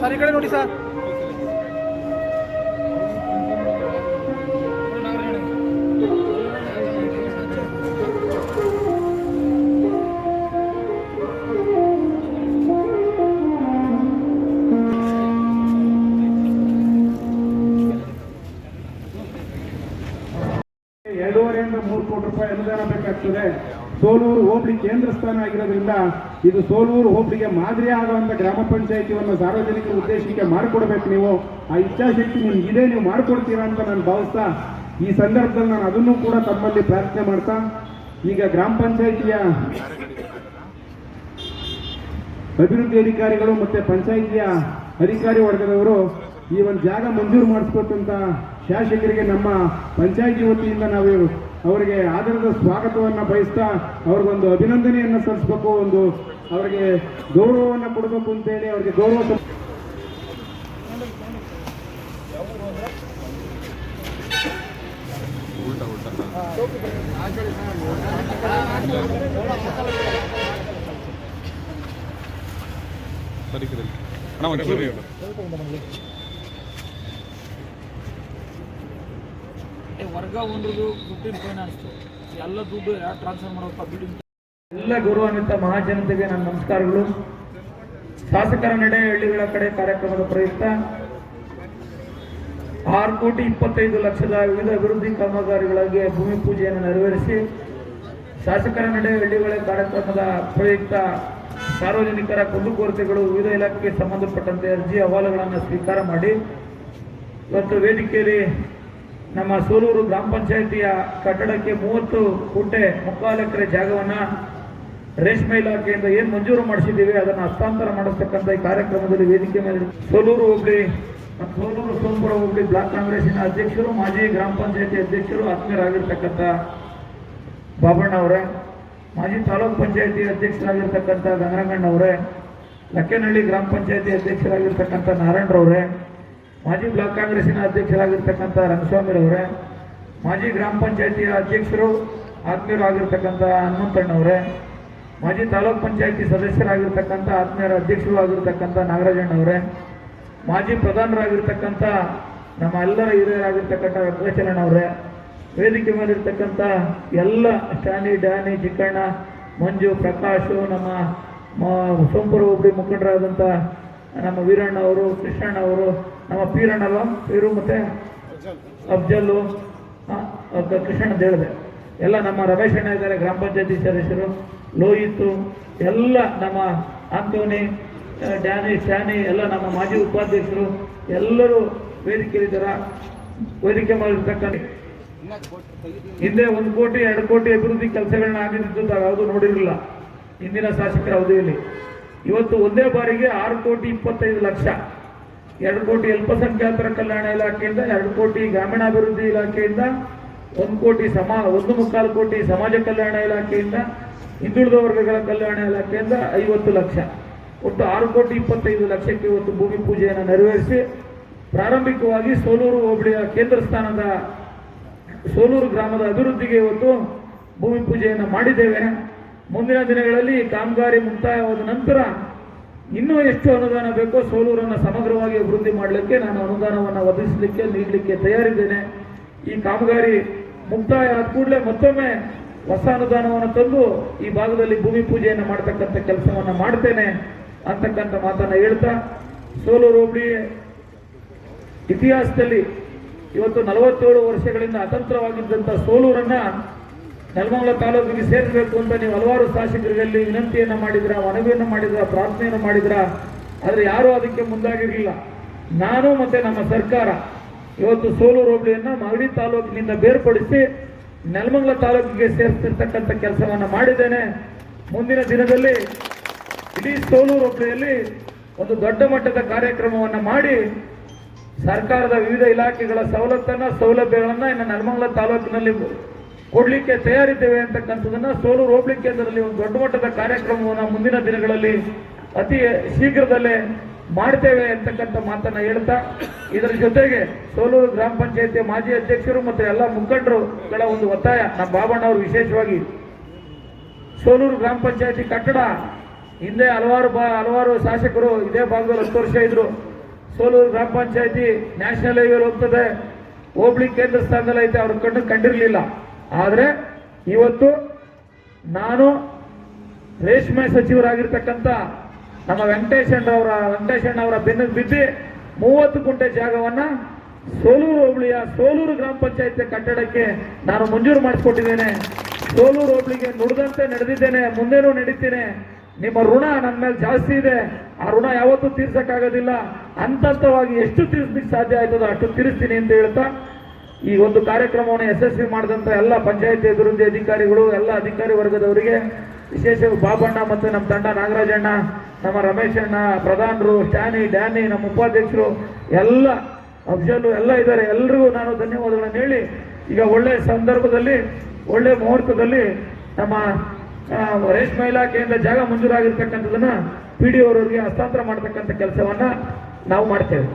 Sir ಈ ಕಡೆ ನೋಡಿ ರೂಪಾಯಿ ಅನುದಾನ ಬೇಕಾಗ್ತದೆ. ಸೋಲೂರು ಹೋಬಳಿ ಕೇಂದ್ರ ಸ್ಥಾನ ಆಗಿರೋದ್ರಿಂದ ಇದು ಸೋಲೂರು ಹೋಬಳಿಗೆ ಮಾದರಿ ಆಗುವಂತ ಗ್ರಾಮ ಪಂಚಾಯಿತಿಯನ್ನು ಸಾರ್ವಜನಿಕರ ಉದ್ದೇಶಕ್ಕೆ ಮಾಡಿಕೊಡ್ಬೇಕು ನೀವು. ಆ ಇಚ್ಛಾಶಕ್ತಿ ನಿಮ್ಗೆ ಇದೆ, ನೀವು ಮಾಡಿಕೊಡ್ತೀರಾ ಅಂತ ನಾನು ಭಾವಿಸ್ತಾ ಈ ಸಂದರ್ಭದಲ್ಲಿ ನಾನು ಅದನ್ನು ಕೂಡ ತಮ್ಮಲ್ಲಿ ಪ್ರಾರ್ಥನೆ ಮಾಡ್ತಾ, ಈಗ ಗ್ರಾಮ ಪಂಚಾಯಿತಿಯ ಅಭಿವೃದ್ಧಿ ಅಧಿಕಾರಿಗಳು ಮತ್ತೆ ಪಂಚಾಯಿತಿಯ ಅಧಿಕಾರಿ ವರ್ಗದವರು ಈ ಒಂದು ಜಾಗ ಮಂಜೂರು ಮಾಡಿಸ್ಕೊಟ್ಟಂತ ಶಾಸಕರಿಗೆ ನಮ್ಮ ಪಂಚಾಯಿತಿ ವತಿಯಿಂದ ನಾವು ಅವರಿಗೆ ಆಧಾರದ ಸ್ವಾಗತವನ್ನು ಬಯಸ್ತಾ ಅವ್ರಿಗೊಂದು ಅಭಿನಂದನೆಯನ್ನು ಸಲ್ಲಿಸಬೇಕು, ಒಂದು ಅವರಿಗೆ ಗೌರವವನ್ನು ಕೊಡಬೇಕು ಅಂತೇಳಿ ಅವರಿಗೆ ಗೌರವ ಸರಿ ಅಣ್ಣ ವರ್ಗ ಒಂದ್ರದ್ದು ದುಡ್ಡಿನ ಫೈನಾನ್ಸ್ ಎಲ್ಲ ದುಡ್ಡು ಯಾರು ಟ್ರಾನ್ಸ್ಫರ್ ಮಾಡೋಪ್ಪ ಬಿಲ್ಡಿಂಗ್ ಎಲ್ಲ ಗೌರವಾನ್ವಿತ ಮಹಾಜನತೆಗೆ ನನ್ನ ನಮಸ್ಕಾರಗಳು. ಶಾಸಕರ ನಡೆ ಹಳ್ಳಿಗಳ ಕಡೆ ಕಾರ್ಯಕ್ರಮದ ಪ್ರಯುಕ್ತ ಆರು ಕೋಟಿ ಇಪ್ಪತ್ತೈದು ಲಕ್ಷದ ವಿವಿಧ ಅಭಿವೃದ್ಧಿ ಕಾಮಗಾರಿಗಳಿಗೆ ಭೂಮಿ ಪೂಜೆಯನ್ನು ನೆರವೇರಿಸಿ ಶಾಸಕರ ನಡೆ ಹಳ್ಳಿಗಳ ಕಾರ್ಯಕ್ರಮದ ಪ್ರಯುಕ್ತ ಸಾರ್ವಜನಿಕರ ಕುಂದುಕೊರತೆಗಳು ವಿವಿಧ ಇಲಾಖೆಗೆ ಸಂಬಂಧಪಟ್ಟಂತೆ ಅರ್ಜಿ ಅಹವಾಲುಗಳನ್ನು ಸ್ವೀಕಾರ ಮಾಡಿ ಇವತ್ತು ವೇದಿಕೆಯಲ್ಲಿ ನಮ್ಮ ಸೂಲೂರು ಗ್ರಾಮ ಪಂಚಾಯಿತಿಯ ಕಟ್ಟಡಕ್ಕೆ ಮೂವತ್ತು ಕುಂಟೆ ಮುಕ್ಕಾಲು ಎಕರೆ ಜಾಗವನ್ನು ರೇಷ್ಮೆ ಇಲಾಖೆಯಿಂದ ಏನು ಮಂಜೂರು ಮಾಡಿಸಿದ್ದೀವಿ, ಅದನ್ನು ಹಸ್ತಾಂತರ ಮಾಡಿಸ್ತಕ್ಕಂಥ ಈ ಕಾರ್ಯಕ್ರಮದಲ್ಲಿ ವೇದಿಕೆ ಮೇಲೆ ಸೋಲೂರು ಹೋಬಳಿ ಸೋಲೂರು ಸೋಮಪುರ ಹೋಬಳಿ ಬ್ಲಾಕ್ ಕಾಂಗ್ರೆಸ್ಸಿನ ಅಧ್ಯಕ್ಷರು, ಮಾಜಿ ಗ್ರಾಮ ಪಂಚಾಯತಿ ಅಧ್ಯಕ್ಷರು, ಆತ್ಮೀಯರಾಗಿರ್ತಕ್ಕಂಥ ಬಾಬಣ್ಣ ಅವರೇ, ಮಾಜಿ ತಾಲೂಕ್ ಪಂಚಾಯತಿ ಅಧ್ಯಕ್ಷರಾಗಿರ್ತಕ್ಕಂಥ ಗಂಗರಂಗಣ್ಣ ಅವರೇ ಲಕ್ಕೇನಹಳ್ಳಿ ಗ್ರಾಮ ಪಂಚಾಯತಿ ಅಧ್ಯಕ್ಷರಾಗಿರ್ತಕ್ಕಂಥ ನಾರಾಯಣರವರೇ ಮಾಜಿ ಬ್ಲಾಕ್ ಕಾಂಗ್ರೆಸ್ಸಿನ ಅಧ್ಯಕ್ಷರಾಗಿರ್ತಕ್ಕಂಥ ರಂಗಸ್ವಾಮಿರವರೇ ಮಾಜಿ ಗ್ರಾಮ ಪಂಚಾಯತಿಯ ಅಧ್ಯಕ್ಷರು ಆತ್ಮೀಯರು ಆಗಿರ್ತಕ್ಕಂಥ ಹನುಮಂತಣ್ಣವರೇ, ಮಾಜಿ ತಾಲೂಕ್ ಪಂಚಾಯತಿ ಸದಸ್ಯರಾಗಿರ್ತಕ್ಕಂಥ ಆತ್ಮೀಯರ ಅಧ್ಯಕ್ಷರು ಆಗಿರ್ತಕ್ಕಂಥ ನಾಗರಾಜಣ್ಣವರೇ, ಮಾಜಿ ಪ್ರಧಾನರಾಗಿರ್ತಕ್ಕಂಥ ನಮ್ಮ ಎಲ್ಲರ ಹಿರಿಯರಾಗಿರ್ತಕ್ಕಂಥ ವೆಂಕಟೇಶ್ವರಣ್ಣವರೇ ವೇದಿಕೆ ಮೇಲಿರ್ತಕ್ಕಂಥ ಎಲ್ಲ ಸ್ಟಾನಿ ಡ್ಯಾನಿ, ಚಿಕ್ಕಣ್ಣ, ಮಂಜು, ಪ್ರಕಾಶು, ನಮ್ಮ ಸೋಂಪುರ ಒಬ್ಬರಿ ಮುಖಂಡರಾದಂಥ ನಮ್ಮ ವೀರಣ್ಣ ಅವರು ಕೃಷ್ಣಣ್ಣ ಅವರು ನಮ್ಮ ಪೀರಣ್ಣಲ್ಲ ಪೀರು ಮತ್ತೆ ಅಫ್ಜಲ್ಲು ಕೃಷ್ಣ ದೇಳದೆ ಎಲ್ಲ ನಮ್ಮ ರಮೇಶ್ ಇದ್ದಾರೆ ಗ್ರಾಮ ಪಂಚಾಯತಿ ಸದಸ್ಯರು ಲೋಹಿತ್ತು ಎಲ್ಲ ನಮ್ಮ ಆ, ಡ್ಯಾನಿ ಶ್ಯಾನಿ ಎಲ್ಲ ನಮ್ಮ ಮಾಜಿ ಉಪಾಧ್ಯಕ್ಷರು ಎಲ್ಲರೂ ವೇದಿಕೆಯಲ್ಲಿದ್ದಾರೆ ವೇದಿಕೆ ಮಾಡಿರ್ತಕ್ಕಂಥ ಹಿಂದೆ ಒಂದು ಕೋಟಿ ಎರಡು ಕೋಟಿ ಅಭಿವೃದ್ಧಿ ಕೆಲಸಗಳನ್ನ ಆಗಿದ್ದು ತಾವು ಯಾವುದು ನೋಡಿರಲಿಲ್ಲ. ಹಿಂದಿನ ಶಾಸಕರ ಅವಧಿಯಲ್ಲಿ. ಇವತ್ತು ಒಂದೇ ಬಾರಿಗೆ ಆರು ಕೋಟಿ ಇಪ್ಪತ್ತೈದು ಲಕ್ಷ. ಎರಡು ಕೋಟಿ ಅಲ್ಪಸಂಖ್ಯಾತರ ಕಲ್ಯಾಣ ಇಲಾಖೆಯಿಂದ, ಎರಡು ಕೋಟಿ ಗ್ರಾಮೀಣಾಭಿವೃದ್ಧಿ ಇಲಾಖೆಯಿಂದ, ಒಂದು ಕೋಟಿ ಸಮಾ, ಒಂದು ಮುಕ್ಕಾಲು ಕೋಟಿ ಸಮಾಜ ಕಲ್ಯಾಣ ಇಲಾಖೆಯಿಂದ ಹಿಂದುಳಿದ ವರ್ಗಗಳ ಕಲ್ಯಾಣ ಇಲಾಖೆಯಿಂದ ಐವತ್ತು ಲಕ್ಷ. ಒಟ್ಟು ಆರು ಕೋಟಿ ಇಪ್ಪತ್ತೈದು ಲಕ್ಷಕ್ಕೆ ಇವತ್ತು ಭೂಮಿ ಪೂಜೆಯನ್ನು ನೆರವೇರಿಸಿ, ಪ್ರಾರಂಭಿಕವಾಗಿ ಸೋಲೂರು ಹೋಬಳಿಯ ಕೇಂದ್ರ ಸ್ಥಾನದ ಸೋಲೂರು ಗ್ರಾಮದ ಅಭಿವೃದ್ಧಿಗೆ ಇವತ್ತು ಭೂಮಿ ಪೂಜೆಯನ್ನು ಮಾಡಿದ್ದೇವೆ. ಮುಂದಿನ ದಿನಗಳಲ್ಲಿ ಕಾಮಗಾರಿ ಮುಕ್ತಾಯವಾದ ನಂತರ ಇನ್ನೂ ಎಷ್ಟು ಅನುದಾನ ಬೇಕೋ ಸೋಲೂರನ್ನು ಸಮಗ್ರವಾಗಿ ಅಭಿವೃದ್ಧಿ ಮಾಡಲಿಕ್ಕೆ ನಾನು ಅನುದಾನವನ್ನು ಒದಗಿಸಲಿಕ್ಕೆ, ನೀಡಲಿಕ್ಕೆ ತಯಾರಿದ್ದೇನೆ. ಈ ಕಾಮಗಾರಿ ಮುಕ್ತಾಯ ಆದ ಕೂಡಲೇ ಮತ್ತೊಮ್ಮೆ ಹೊಸ ಅನುದಾನವನ್ನು ತಂದು ಈ ಭಾಗದಲ್ಲಿ ಭೂಮಿ ಪೂಜೆಯನ್ನು ಮಾಡ್ತಕ್ಕಂಥ ಕೆಲಸವನ್ನು ಮಾಡ್ತೇನೆ ಅಂತಕ್ಕಂಥ ಮಾತನ್ನು ಹೇಳ್ತಾ, ಸೋಲೂರು ಹೋಬಳಿ ಇತಿಹಾಸದಲ್ಲಿ ಇವತ್ತು ನಲವತ್ತೇಳು ವರ್ಷಗಳಿಂದ ಅತಂತ್ರವಾಗಿದ್ದಂಥ ಸೋಲೂರನ್ನ ನೆಲಮಂಗಲ ತಾಲೂಕಿಗೆ ಸೇರಿಸಬೇಕು ಅಂತ ನೀವು ಹಲವಾರು ಶಾಸಕರಲ್ಲಿ ವಿನಂತಿಯನ್ನು ಮಾಡಿದ್ರ, ಮನವಿಯನ್ನು ಮಾಡಿದ್ರ, ಪ್ರಾರ್ಥನೆಯನ್ನು ಮಾಡಿದ್ರ, ಆದರೆ ಯಾರೂ ಅದಕ್ಕೆ ಮುಂದಾಗಿರಲಿಲ್ಲ. ನಾನು ಮತ್ತೆ ನಮ್ಮ ಸರ್ಕಾರ ಇವತ್ತು ಸೋಲೂರು ಹೋಬಳಿಯನ್ನು ಮಾಗಡಿ ತಾಲೂಕಿನಿಂದ ಬೇರ್ಪಡಿಸಿ ನೆಲಮಂಗಲ ತಾಲೂಕಿಗೆ ಸೇರಿಸಿರ್ತಕ್ಕಂಥ ಕೆಲಸವನ್ನು ಮಾಡಿದ್ದೇನೆ. ಮುಂದಿನ ದಿನದಲ್ಲಿ ಇಡೀ ಸೋಲೂರು ಹೋಬಳಿಯಲ್ಲಿ ಒಂದು ದೊಡ್ಡ ಮಟ್ಟದ ಕಾರ್ಯಕ್ರಮವನ್ನು ಮಾಡಿ ಸರ್ಕಾರದ ವಿವಿಧ ಇಲಾಖೆಗಳ ಸವಲತ್ತನ್ನು, ಸೌಲಭ್ಯಗಳನ್ನು ಇನ್ನು ನೆಲಮಂಗಲ ತಾಲೂಕಿನಲ್ಲಿ ಕೊಡ್ಲಿಕ್ಕೆ ತಯಾರಿದ್ದೇವೆ ಅಂತಕ್ಕಂಥದ್ದನ್ನು ಸೋಲೂರು ಹೋಬಳಿ ಕೇಂದ್ರದಲ್ಲಿ ಒಂದು ದೊಡ್ಡ ಮಟ್ಟದ ಕಾರ್ಯಕ್ರಮವನ್ನು ಮುಂದಿನ ದಿನಗಳಲ್ಲಿ ಅತಿ ಶೀಘ್ರದಲ್ಲೇ ಮಾಡ್ತೇವೆ ಅಂತಕ್ಕಂಥ ಮಾತನ್ನ ಹೇಳ್ತಾ, ಇದರ ಜೊತೆಗೆ ಸೋಲೂರು ಗ್ರಾಮ ಪಂಚಾಯತಿಯ ಮಾಜಿ ಅಧ್ಯಕ್ಷರು ಮತ್ತು ಎಲ್ಲ ಮುಖಂಡರುಗಳ ಒಂದು ಒತ್ತಾಯ, ನಮ್ಮ ಬಾಬಣ್ಣ ಅವರು ವಿಶೇಷವಾಗಿ. ಸೋಲೂರು ಗ್ರಾಮ ಪಂಚಾಯತಿ ಕಟ್ಟಡ, ಹಿಂದೆ ಹಲವಾರು ಬಾ, ಹಲವಾರು ಶಾಸಕರು ಇದೇ ಭಾಗದಲ್ಲಿ ಹತ್ತು ವರ್ಷ ಇದ್ರು. ಸೋಲೂರು ಗ್ರಾಮ ಪಂಚಾಯತಿ ನ್ಯಾಷನಲ್ ಹೈವೇಲಿ ಹೋಗ್ತದೆ, ಹೋಬಳಿ ಕೇಂದ್ರ ಸ್ಥಾನದಲ್ಲಿ ಐತೆ, ಅವ್ರ ಕಣ್ಣು ಕಂಡಿರಲಿಲ್ಲ. ಆದರೆ ಇವತ್ತು ನಾನು ರೇಷ್ಮೆ ಸಚಿವರಾಗಿರ್ತಕ್ಕಂಥ ನಮ್ಮ ವೆಂಕಟೇಶಣ್ಣವರ ವೆಂಕಟೇಶಣ್ಣವರ ಬೆನ್ನಿಗೆ ಬಿದ್ದು ಮೂವತ್ತು ಗುಂಟೆ ಜಾಗವನ್ನ ಸೋಲೂರು ಹೋಬಳಿಯ ಸೋಲೂರು ಗ್ರಾಮ ಪಂಚಾಯತ್ ಕಟ್ಟಡಕ್ಕೆ ನಾನು ಮಂಜೂರು ಮಾಡಿಸ್ಕೊಟ್ಟಿದ್ದೇನೆ. ಸೋಲೂರು ಹೋಬಳಿಗೆ ನುಡಿದಂತೆ ನಡೆದಿದ್ದೇನೆ, ಮುಂದೇನೂ ನಡೀತೇನೆ ನಿಮ್ಮ ಋಣ ನನ್ನ ಮೇಲೆ ಜಾಸ್ತಿ ಇದೆ. ಆ ಋಣ ಯಾವತ್ತೂ ತೀರ್ಸಕ್ಕಾಗೋದಿಲ್ಲ. ಹಂತ ಹಂತವಾಗಿ ಎಷ್ಟು ತೀರಿಸ್ಲಿಕ್ಕೆ ಸಾಧ್ಯ ಆಯ್ತದೋ ಅಷ್ಟು ತೀರಿಸ್ತೀನಿ ಅಂತ ಹೇಳ್ತಾ ಈ ಒಂದು ಕಾರ್ಯಕ್ರಮವನ್ನು ಯಶಸ್ವಿ ಮಾಡಿದಂಥ ಎಲ್ಲ ಪಂಚಾಯತಿ ಅಭಿವೃದ್ಧಿ ಅಧಿಕಾರಿಗಳು, ಎಲ್ಲ ಅಧಿಕಾರಿ ವರ್ಗದವರಿಗೆ, ವಿಶೇಷ ಬಾಬಣ್ಣ ಮತ್ತು ನಮ್ಮ ತಂಡ ನಾಗರಾಜಣ್ಣ ನಮ್ಮ ರಮೇಶ್ ಅಣ್ಣ, ಪ್ರಧಾನರು ಸ್ಟ್ಯಾನಿ ಡ್ಯಾನಿ, ನಮ್ಮ ಉಪಾಧ್ಯಕ್ಷರು, ಎಲ್ಲ ಅಫ್ಜಲು ಎಲ್ಲ ಇದ್ದಾರೆ. ಎಲ್ರಿಗೂ ನಾನು ಧನ್ಯವಾದಗಳನ್ನು ಹೇಳಿ, ಈಗ ಒಳ್ಳೆ ಸಂದರ್ಭದಲ್ಲಿ, ಒಳ್ಳೆ ಮುಹೂರ್ತದಲ್ಲಿ ನಮ್ಮ ರೇಷ್ಮೆ ಇಲಾಖೆಯಿಂದ ಜಾಗ ಮಂಜೂರಾಗಿರ್ತಕ್ಕಂಥದ್ದನ್ನು ಪಿ ಡಿ ಅವರವರಿಗೆ ಹಸ್ತಾಂತರ ಮಾಡ್ತಕ್ಕಂಥ ಕೆಲಸವನ್ನು ನಾವು ಮಾಡ್ತೇವೆ.